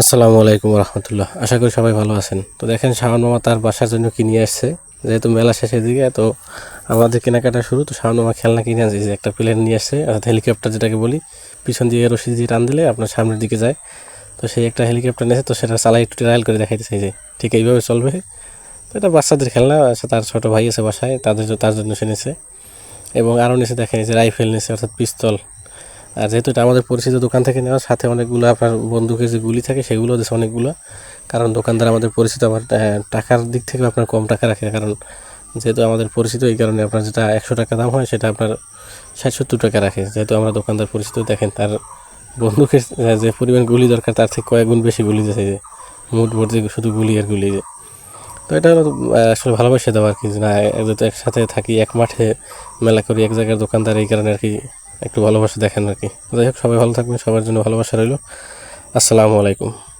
আসসালামু আলাইকুম রহমতুল্লাহ। আশা করি সবাই ভালো আছেন। তো দেখেন, শাওন মামা তার বাসার জন্য কিনে আসছে? যেহেতু মেলা শেষের দিকে, তো আমাদের কেনাকাটা শুরু, তো শাওন মামা খেলনা কিনে আসছে একটা প্লেন নিয়ে আসছে, অর্থাৎ হেলিকপ্টার যেটাকে বলি। পিছন দিকে রশি দিয়ে টান দিলে আপনার সামনের দিকে যায়। তো সেই একটা হেলিকপ্টার নিয়েছে, তো সেটা চালাই একটু ট্রায়াল করে দেখাইতেছে। যে, ঠিক এইভাবে চলবে। তো এটা বাচ্চাদের খেলনা তার ছোটো ভাই আছে বাসায়, তাদের তার জন্য সে নিছে। এবং আরও নিচে দেখেন যে রাইফেল নিয়েছে অর্থাৎ পিস্তল। আর যেহেতু এটা আমাদের পরিচিত দোকান থেকে নেওয়া সাথে অনেকগুলো আপনার বন্দুকের যে গুলি থাকে সেগুলো দিচ্ছে অনেকগুলো। কারণ দোকানদার আমাদের পরিচিত আবার টাকার দিক থেকে আপনার কম টাকা রাখে। কারণ যেহেতু আমাদের পরিচিত এই কারণে আপনার যেটা একশো টাকা দাম হয় সেটা আপনার ষাট সত্তর টাকা রাখে। যেহেতু আমরা দোকানদার পরিচিত দেখেন তার বন্দুকের আহ, যে পরিমাণ গুলি দরকার তার থেকে কয়েক গুণ বেশি গুলি দিয়েছে যে। মুঠ ভর্তি শুধু গুলি আর গুলি। যে তো এটা হলো আসলে ভালোবাসে দেওয়া আর কি। না একসাথে থাকি এক মাঠে মেলা করি এক জায়গার দোকানদার এই কারণে আর কি একটু ভালোবাসা দেখেন আর কি। যাই হোক, সবাই ভালো থাকবেন, সবার জন্য ভালোবাসা রইল। আসসালামু আলাইকুম।